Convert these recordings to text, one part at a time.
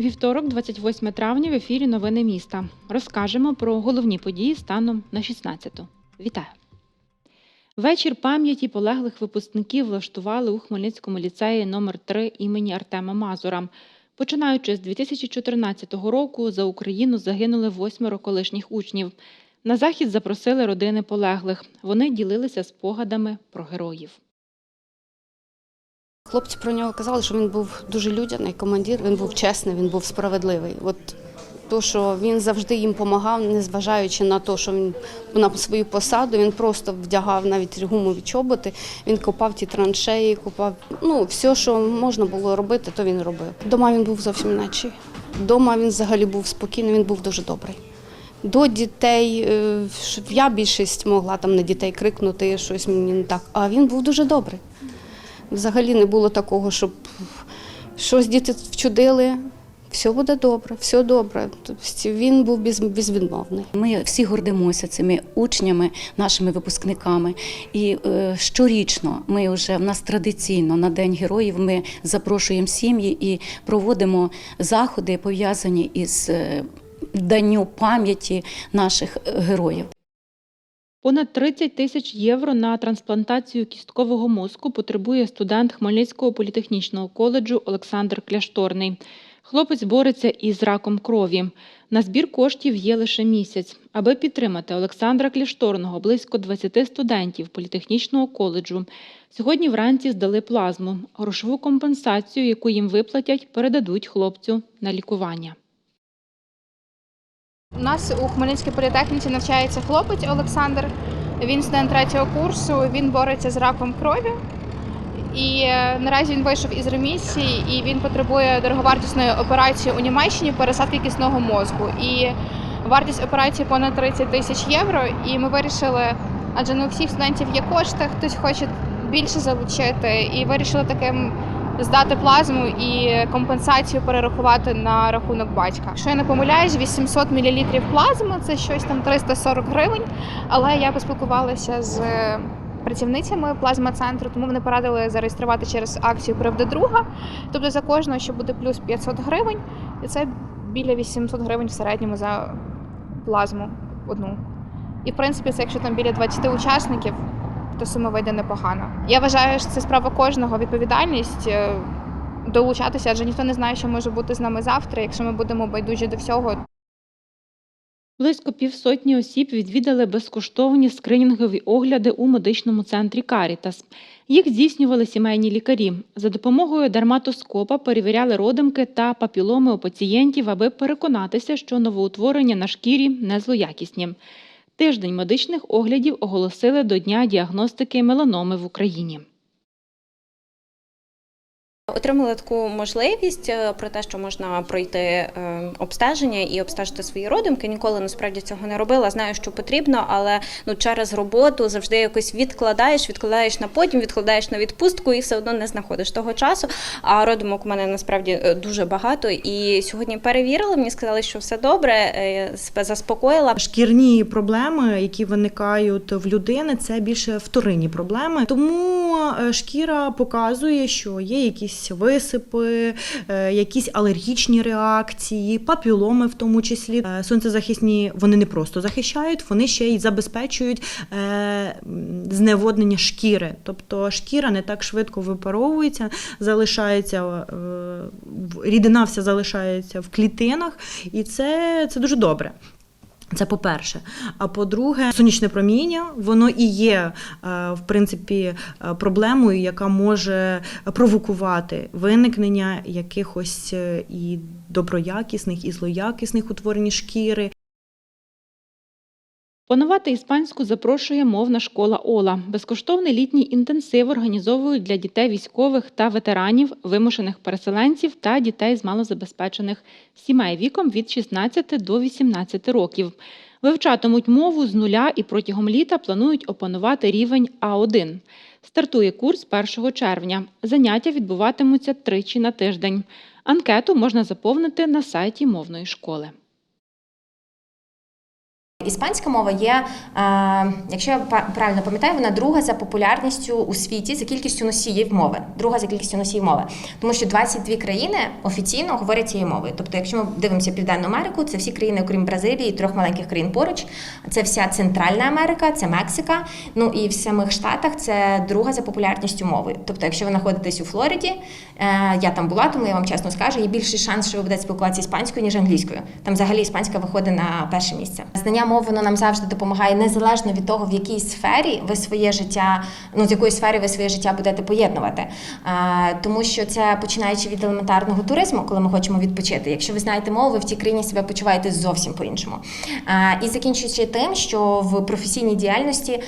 Вівторок, 28 травня, в ефірі Новини міста. Розкажемо про головні події станом на 16-ту. Вітаю! Вечір пам'яті полеглих випускників влаштували у Хмельницькому ліцеї номер 3 імені Артема Мазура. Починаючи з 2014 року, за Україну загинули восьмеро колишніх учнів. На захід запросили родини полеглих. Вони ділилися спогадами про героїв. Хлопці про нього казали, що він був дуже людяний командир, він був чесний, він був справедливий. От то, що він завжди їм допомагав, незважаючи на те, що він на свою посаду, він просто вдягав навіть гумові чоботи, він копав ті траншеї, копав ну, все, що можна було робити, то він робив. Дома він був зовсім інакший. Дома він взагалі був спокійний, він був дуже добрий. До дітей е, я більшість могла там на дітей крикнути щось мені не так, а він був дуже добрий. Взагалі не було такого, щоб щось діти вчудили. Все буде добре, все добре. Тобто він був безвідмовний. Ми всі гордимося цими учнями, нашими випускниками. І е, щорічно ми вже в нас традиційно на День героїв ми запрошуємо сім'ї і проводимо заходи, пов'язані із е, данню пам'яті наших е, героїв. Понад 30 тисяч євро на трансплантацію кісткового мозку потребує студент Хмельницького політехнічного коледжу Олександр Кляшторний. Хлопець бореться із раком крові. На збір коштів є лише місяць. Аби підтримати Олександра Кляшторного, близько 20 студентів політехнічного коледжу сьогодні вранці здали плазму. Грошову компенсацію, яку їм виплатять, передадуть хлопцю на лікування. У нас у Хмельницькій політехніці навчається хлопець Олександр. Він студент третього курсу. Він бореться з раком крові. І е, наразі він вийшов із ремісії, і він потребує дороговартісної операції у Німеччині пересадки кисного мозку. І вартість операції понад 30 тисяч євро. І ми вирішили, адже не у всіх студентів є кошти, хтось хоче більше залучити, і вирішили таким здати плазму і компенсацію перерахувати на рахунок батька. Якщо я не помиляюсь, 800 мл плазми це щось там 340 гривень. Але я поспілкувалася з працівницями плазма-центру, тому вони порадили зареєструвати через акцію Правда друга. Тобто за кожного, що буде плюс 500 гривень, і це біля 800 гривень в середньому за плазму одну. І в принципі, це якщо там біля 20 учасників, то сума вийде непогано. Я вважаю, що це справа кожного відповідальність е, долучатися, адже ніхто не знає, що може бути з нами завтра, якщо ми будемо байдужі до всього. Близько півсотні осіб відвідали безкоштовні скринінгові огляди у медичному центрі Карітас. Їх здійснювали сімейні лікарі. За допомогою дерматоскопа перевіряли родимки та папіломи у пацієнтів, аби переконатися, що новоутворення на шкірі не злоякісні. Тиждень медичних оглядів оголосили до Дня діагностики меланоми в Україні. Отримали таку можливість е, про те, що можна пройти е, обстеження і обстежити свої родимки. Ніколи насправді цього не робила. Знаю, що потрібно, але ну через роботу завжди якось відкладаєш, відкладаєш на потім, відкладаєш на відпустку і все одно не знаходиш того часу. А родимок у мене насправді е, дуже багато. І сьогодні перевірили. Мені сказали, що все добре, себе заспокоїла. Шкірні проблеми, які виникають в людини, це більше вторинні проблеми. Тому шкіра показує, що є якісь висипи, е, якісь алергічні реакції, папіломи, в тому числі. Е, Сонцезахисні вони не просто захищають, вони ще й забезпечують е, зневоднення шкіри. Тобто шкіра не так швидко випаровується, залишається рідина вся залишається в клітинах, і це, це дуже добре. Це по-перше. А по-друге, сонячне проміння воно і є е, в принципі е, проблемою, яка може провокувати виникнення якихось е, і доброякісних, і злоякісних утворень шкіри. Панувати іспанську запрошує мовна школа Ола. Безкоштовний літній інтенсив організовують для дітей військових та ветеранів, вимушених переселенців та дітей з малозабезпечених сімей віком від 16 до 18 років. Вивчатимуть мову з нуля і протягом літа планують опанувати рівень А1. Стартує курс 1 червня. Заняття відбуватимуться тричі на тиждень. Анкету можна заповнити на сайті мовної школи. Іспанська мова є, е, якщо я правильно пам'ятаю, вона друга за популярністю у світі за кількістю носіїв мови. Друга за кількістю носіїв мови. Тому що 22 країни офіційно говорять цією мовою. Тобто, якщо ми дивимося Південну Америку, це всі країни, окрім Бразилії, трьох маленьких країн поруч. Це вся Центральна Америка, це Мексика. Ну і в самих Штатах це друга за популярністю мови. Тобто, якщо ви знаходитесь у Флориді, е, я там була, тому я вам чесно скажу, є більший шанс, що ви будете спілкуватися іспанською, ніж англійською. Там взагалі іспанська виходить на перше місце. Знання мови воно нам завжди допомагає незалежно від того, в якій сфері ви своє життя, ну з якої сфери ви своє життя будете поєднувати. Тому що це починаючи від елементарного туризму, коли ми хочемо відпочити. Якщо ви знаєте мову, ви в тій країні себе почуваєте зовсім по-іншому. І закінчуючи тим, що в професійній діяльності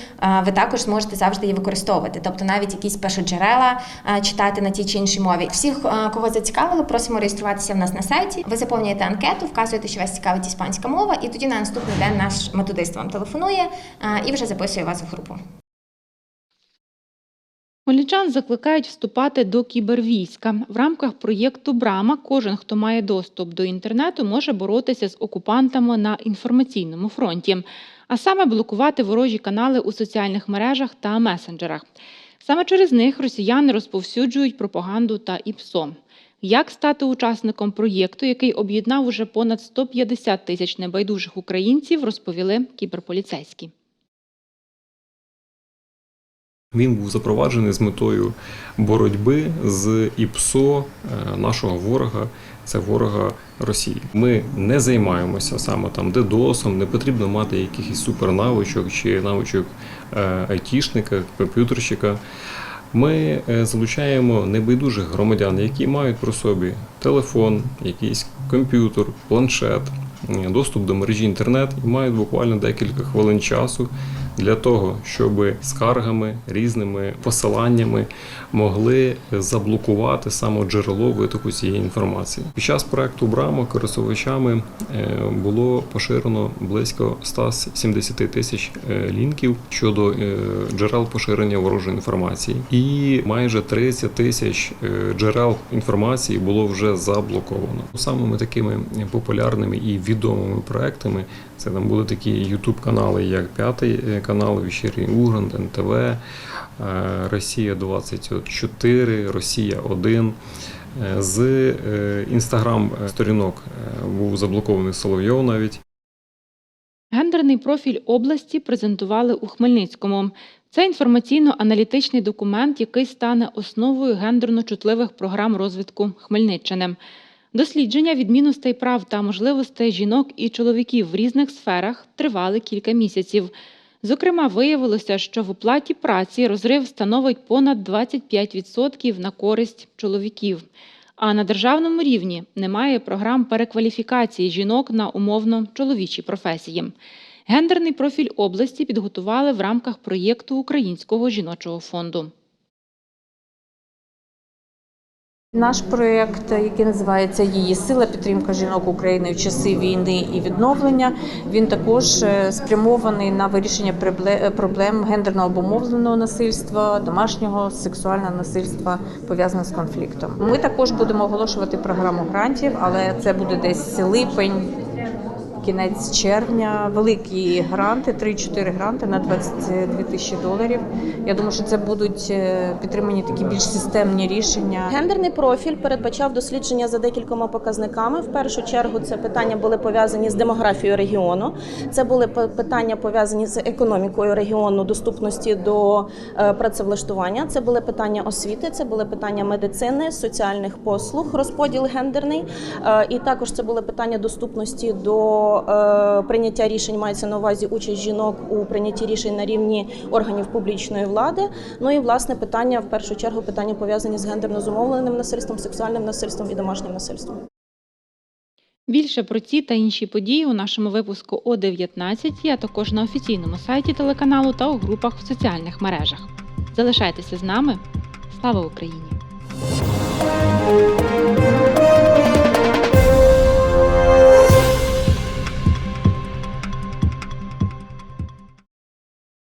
ви також зможете завжди її використовувати, тобто навіть якісь першоджерела читати на тій чи іншій мові. Всіх, кого зацікавило, просимо реєструватися в нас на сайті. Ви заповнюєте анкету, вказуєте, що вас цікавить іспанська мова, і тоді на наступний день наш методист вам телефонує е, і вже записує вас в групу. Хмельничан закликають вступати до кібервійська. В рамках проєкту Брама кожен, хто має доступ до інтернету, може боротися з окупантами на інформаційному фронті, а саме блокувати ворожі канали у соціальних мережах та месенджерах. Саме через них росіяни розповсюджують пропаганду та ІПСО. Як стати учасником проєкту, який об'єднав уже понад 150 тисяч небайдужих українців, розповіли кіберполіцейські. Він був запроваджений з метою боротьби з ІПСО е, нашого ворога. Це ворога Росії. Ми не займаємося саме там дедосом, не потрібно мати якихось супернавичок чи навичок е, айтішника, комп'ютерщика. Ми е, залучаємо небайдужих громадян, які мають при собі телефон, якийсь комп'ютер, планшет, доступ до мережі інтернет і мають буквально декілька хвилин часу для того, щоб скаргами, різними посиланнями могли заблокувати саме джерело витоку цієї інформації. Під час проекту Брамо користувачами е, було поширено близько 170 тисяч е, лінків щодо е, джерел поширення ворожої інформації, і майже 30 тисяч джерел інформації було вже заблоковано. Самими такими популярними і відомими проектами це там були такі youtube канали, як п'ятий е, канал, Віщирий Ургант, НТВ, е, Росія 24, Росія 1. Е, З інстаграм сторінок е, був заблокований Соловйов навіть. Гендерний профіль області презентували у Хмельницькому. Це інформаційно-аналітичний документ, який стане основою гендерно чутливих програм розвитку Хмельниччини. Дослідження відмінностей прав та можливостей жінок і чоловіків в різних сферах тривали кілька місяців. Зокрема, виявилося, що в оплаті праці розрив становить понад 25% на користь чоловіків. А на державному рівні немає програм перекваліфікації жінок на умовно чоловічі професії. Гендерний профіль області підготували в рамках проєкту Українського жіночого фонду. Наш проєкт, який називається Її сила підтримка жінок України в часи війни і відновлення. Він також е, спрямований на вирішення прибле- проблем гендерно обумовленого насильства, домашнього сексуального насильства пов'язаного з конфліктом. Ми також будемо оголошувати програму грантів, але це буде десь липень. Кінець червня великі гранти, 3-4 гранти на 22 тисячі доларів. Я думаю, що це будуть е, підтримані такі більш системні рішення. Гендерний профіль передбачав дослідження за декількома показниками. В першу чергу це питання були пов'язані з демографією регіону. Це були питання пов'язані з економікою регіону, доступності до е, працевлаштування. Це були питання освіти, це були питання медицини, соціальних послуг, розподіл гендерний. Е, І також це були питання доступності до е, прийняття рішень. Мається на увазі участь жінок у прийнятті рішень на рівні органів публічної влади. Ну і власне питання в першу чергу питання пов'язані з гендерно зумовленим насильством, сексуальним насильством і домашнім насильством. Більше про ці та інші події у нашому випуску о 19, а також на офіційному сайті телеканалу та у групах в соціальних мережах. Залишайтеся з нами. Слава Україні!